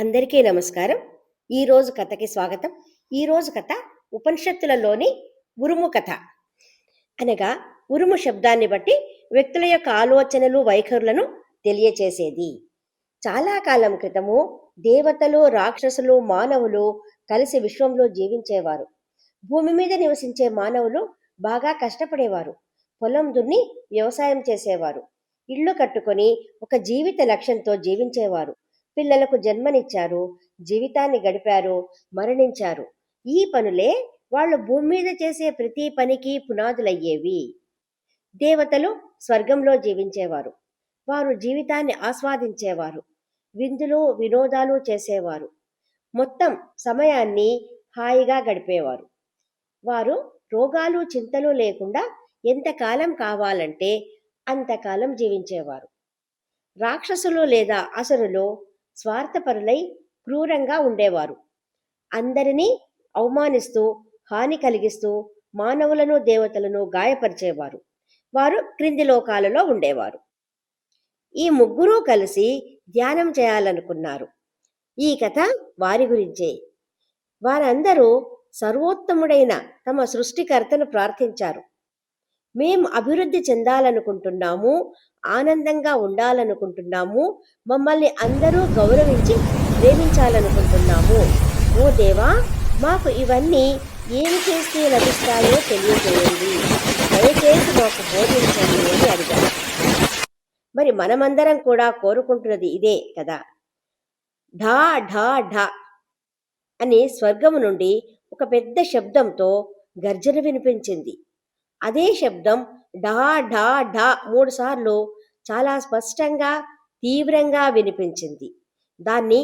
అందరికీ నమస్కారం. ఈరోజు కథకి స్వాగతం. ఈరోజు కథ ఉపనిషత్తులలోని ఉరుము కథ. అనగా ఉరుము శబ్దాన్ని బట్టి వ్యక్తుల యొక్క ఆలోచనలు వైఖరులను తెలియచేసేది. చాలా కాలం క్రితము దేవతలు రాక్షసులు మానవులు కలిసి విశ్వంలో జీవించేవారు. భూమి మీద నివసించే మానవులు బాగా కష్టపడేవారు. పొలం దున్ని వ్యవసాయం చేసేవారు. ఇళ్ళు కట్టుకొని ఒక జీవిత లక్ష్యంతో జీవించేవారు. పిల్లలకు జన్మనిచ్చారు జీవితాన్ని గడిపారు మరణించారు. ఈ పనులే వాళ్ళు భూమి మీద చేసే ప్రతి పనికి పునాదులయ్యేవి. దేవతలు స్వర్గంలో జీవించేవారు. వారు జీవితాన్ని ఆస్వాదించేవారు. విందులు వినోదాలు చేసేవారు. మొత్తం సమయాన్ని హాయిగా గడిపేవారు. వారు రోగాలు చింతలు లేకుండా ఎంతకాలం కావాలంటే అంతకాలం జీవించేవారు. రాక్షసులు లేదా అసురులు స్వార్థపరులై క్రూరంగా ఉండేవారు. అందరినీ అవమానిస్తూ హాని కలిగిస్తూ మానవులను దేవతలను గాయపరిచేవారు. వారు క్రింది లోకాలలో ఉండేవారు. ఈ ముగ్గురూ కలిసి ధ్యానం చేయాలనుకున్నారు. ఈ కథ వారి గురించే. వారందరూ సర్వోత్తముడైన తమ సృష్టికర్తను ప్రార్థించారు. మేము అభివృద్ధి చెందాలనుకుంటున్నాము ఆనందంగా ఉండాలనుకుంటున్నాము మమ్మల్ని అందరూ గౌరవించి ప్రేమించాలనుకుంటున్నాము. ఓ దేవా మాకు ఇవన్నీ ఏమి చేస్తే లభిస్తాయో తెలియజేయండి. దయచేసి మాకు బోధించండి అని అడిగారు మరి మనమందరం కూడా కోరుకుంటున్నది ఇదే కదా. ఢా ఢా ఢా అని స్వర్గము నుండి ఒక పెద్ద శబ్దంతో గర్జన వినిపించింది. అదే శబ్దం ఢా ఢా ఢా మూడు సార్లు చాలా స్పష్టంగా తీవ్రంగా వినిపించింది. దాన్ని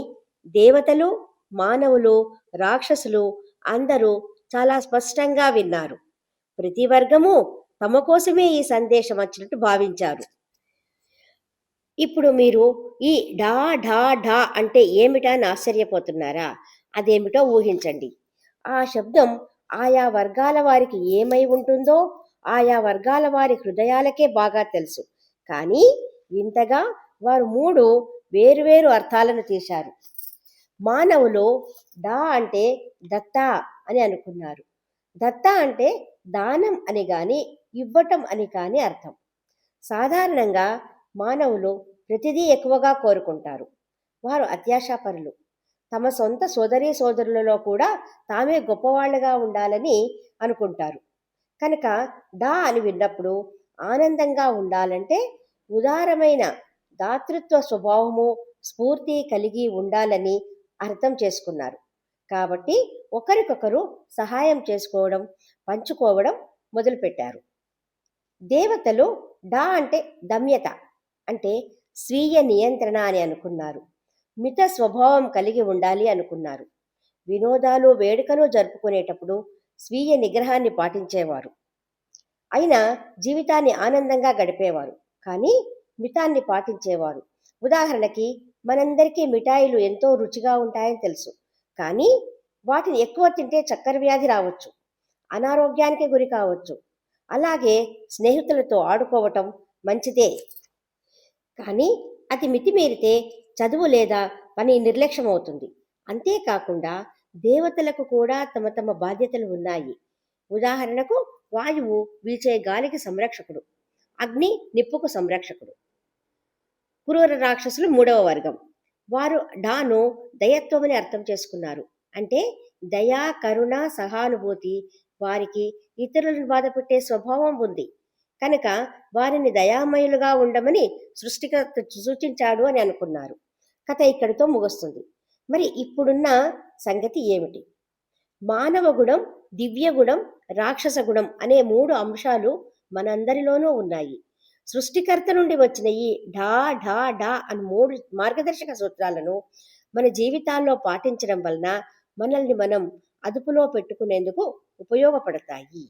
దేవతలు మానవులు రాక్షసులు అందరూ చాలా స్పష్టంగా విన్నారు. ప్రతి వర్గము తమ కోసమే ఈ సందేశం వచ్చినట్టు భావించారు. ఇప్పుడు మీరు ఈ ఢా ఢా ఢా అంటే ఏమిటా అని ఆశ్చర్యపోతున్నారా? అదేమిటో ఊహించండి. ఆ శబ్దం ఆయా వర్గాల వారికి ఏమై ఉంటుందో ఆయా వర్గాల వారి హృదయాలకే బాగా తెలుసు. కానీ వింతగా వారు మూడు వేరువేరు అర్థాలను తీశారు. మానవులు దా అంటే దత్త అని అనుకున్నారు. దత్త అంటే దానం అని కానీ ఇవ్వటం అని కాని అర్థం. సాధారణంగా మానవులు ప్రతిదీ ఎక్కువగా కోరుకుంటారు. వారు అత్యాశాపరులు. తమ సొంత సోదరీ సోదరులలో కూడా తామే గొప్పవాళ్ళుగా ఉండాలని అనుకుంటారు. కనుక డా అని విన్నప్పుడు ఆనందంగా ఉండాలంటే ఉదారమైన దాతృత్వ స్వభావము స్ఫూర్తి కలిగి ఉండాలని అర్థం చేసుకున్నారు. కాబట్టి ఒకరికొకరు సహాయం చేసుకోవడం పంచుకోవడం మొదలుపెట్టారు. దేవతలు డా అంటే దమ్యత అంటే స్వీయ నియంత్రణ అని అనుకున్నారు. మిత స్వభావం కలిగి ఉండాలి అనుకున్నారు. వినోదాలు వేడుకలు జరుపుకునేటప్పుడు స్వీయ నిగ్రహాన్ని పాటించేవారు. అయినా జీవితాన్ని ఆనందంగా గడిపేవారు. కానీ మితాన్ని పాటించేవారు. ఉదాహరణకి మనందరికీ మిఠాయిలు ఎంతో రుచిగా ఉంటాయని తెలుసు. కానీ వాటిని ఎక్కువ తింటే చక్కెర వ్యాధి రావచ్చు. అనారోగ్యానికి గురి కావచ్చు. అలాగే స్నేహితులతో ఆడుకోవటం మంచిదే. కానీ అది మితిమీరితే చదువు లేదా పని నిర్లక్ష్యం అవుతుంది అంతేకాకుండా దేవతలకు కూడా తమ తమ బాధ్యతలు ఉన్నాయి. ఉదాహరణకు వాయువు వీచే గాలికి సంరక్షకుడు అగ్ని నిప్పుకు సంరక్షకుడు. క్రూర రాక్షసులు మూడవ వర్గం. వారు డాను దయత్వమని అర్థం చేసుకున్నారు. అంటే దయా కరుణ సహానుభూతి వారికి ఇతరులను బాధపెట్టే స్వభావం ఉంది. కనుక వారిని దయామయులుగా ఉండమని సృష్టికర్త సూచించాడు అని అనుకున్నారు. కథ ఇక్కడితో ముగుస్తుంది. మరి ఇప్పుడున్న సంగతి ఏమిటి? మానవ గుణం దివ్య గుణం రాక్షస గుణం అనే మూడు అంశాలు మనందరిలోనూ ఉన్నాయి. సృష్టికర్త నుండి వచ్చిన ఈ ఢా ఢా ఢా అని మూడు మార్గదర్శక సూత్రాలను మన జీవితాల్లో పాటించడం వలన మనల్ని మనం అదుపులో పెట్టుకునేందుకు ఉపయోగపడతాయి.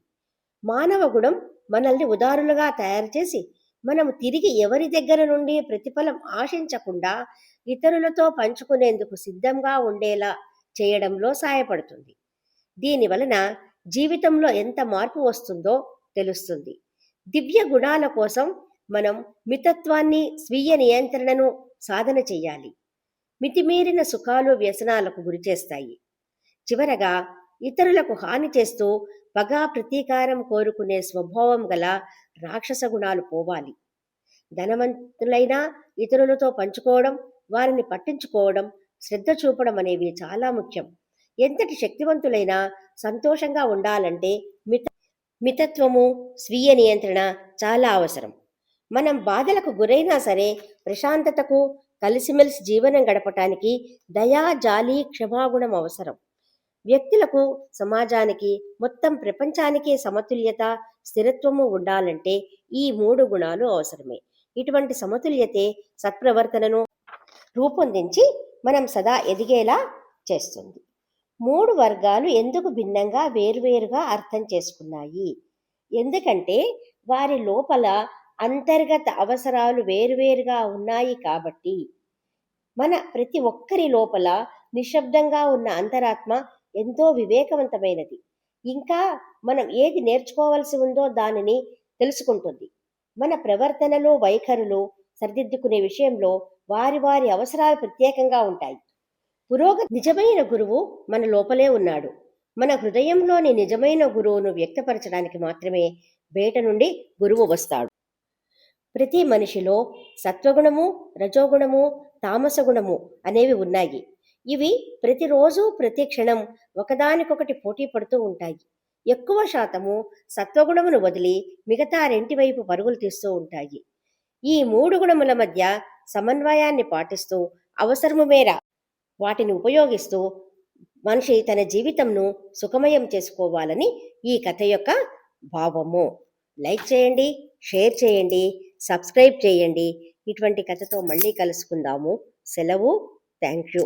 మానవ గుణం మనల్ని ఉదారులుగా తయారు చేసి మనం తిరిగి ఎవరి దగ్గర నుండి ప్రతిఫలం ఆశించకుండా ఇతరులతో పంచుకునేందుకు సిద్ధంగా ఉండేలా చేయడంలో సాయపడుతుంది దీని వలన జీవితంలో ఎంత మార్పు వస్తుందో తెలుస్తుంది. దివ్య గుణాల కోసం మనం మితత్వాన్ని స్వీయ నియంత్రణను సాధన చేయాలి. మితిమీరిన సుఖాలు వ్యసనాలకు గురిచేస్తాయి. చివరగా ఇతరులకు హాని చేస్తూ పగా ప్రతీకారం కోరుకునే స్వభావం గల రాక్షస గుణాలు పోవాలి. ధనవంతులైనా ఇతరులతో పంచుకోవడం వారిని పట్టించుకోవడం శ్రద్ధ చూపడం అనేవి చాలా ముఖ్యం. ఎంతటి శక్తివంతులైనా సంతోషంగా ఉండాలంటే మిత మితత్వము స్వీయ నియంత్రణ చాలా అవసరం. మనం బాధలకు గురైనా సరే ప్రశాంతతకు కలిసిమెలిసి జీవనం గడపటానికి దయా జాలి క్షమాగుణం అవసరం. వ్యక్తులకు సమాజానికి మొత్తం ప్రపంచానికి సమతుల్యత స్థిరత్వము ఉండాలంటే ఈ మూడు గుణాలు అవసరమే. ఇటువంటి సమతుల్యతే సత్ప్రవర్తనను రూపొందించి మనం సదా ఎదిగేలా చేస్తుంది. మూడు వర్గాలు ఎందుకు భిన్నంగా వేరువేరుగా అర్థం చేసుకున్నాయి? ఎందుకంటే వారి లోపల అంతర్గత అవసరాలు వేరువేరుగా ఉన్నాయి కాబట్టి. మన ప్రతి ఒక్కరి లోపల నిశ్శబ్దంగా ఉన్న అంతరాత్మ ఎంతో వివేకవంతమైనది. ఇంకా మనం ఏది నేర్చుకోవలసి ఉందో దానిని తెలుసుకుంటుంది. మన ప్రవర్తనలో వైఖరులు సరిదిద్దుకునే విషయంలో వారి వారి అవసరాలు ప్రత్యేకంగా ఉంటాయి. పురోగతి నిజమైన గురువు మన లోపలే ఉన్నాడు. మన హృదయంలోని నిజమైన గురువును వ్యక్తపరచడానికి మాత్రమే బయట నుండి గురువు వస్తాడు. ప్రతి మనిషిలో సత్వగుణము రజోగుణము తామసగుణము అనేవి ఉన్నాయి. ఇవి ప్రతిరోజు ప్రతి క్షణం ఒకదానికొకటి పోటీ పడుతూ ఉంటాయి. ఎక్కువ శాతము సత్వగుణమును వదిలి మిగతా రెంటి వైపు పరుగులు తీస్తూ ఉంటాయి. ఈ మూడు గుణముల మధ్య సమన్వయాన్ని పాటిస్తూ అవసరము మేర వాటిని ఉపయోగిస్తూ మనిషి తన జీవితంను సుఖమయం చేసుకోవాలని ఈ కథ యొక్క భావము. లైక్ చేయండి షేర్ చేయండి సబ్స్క్రైబ్ చేయండి. ఇటువంటి కథతో మళ్ళీ కలుసుకుందాము. సెలవు. Thank you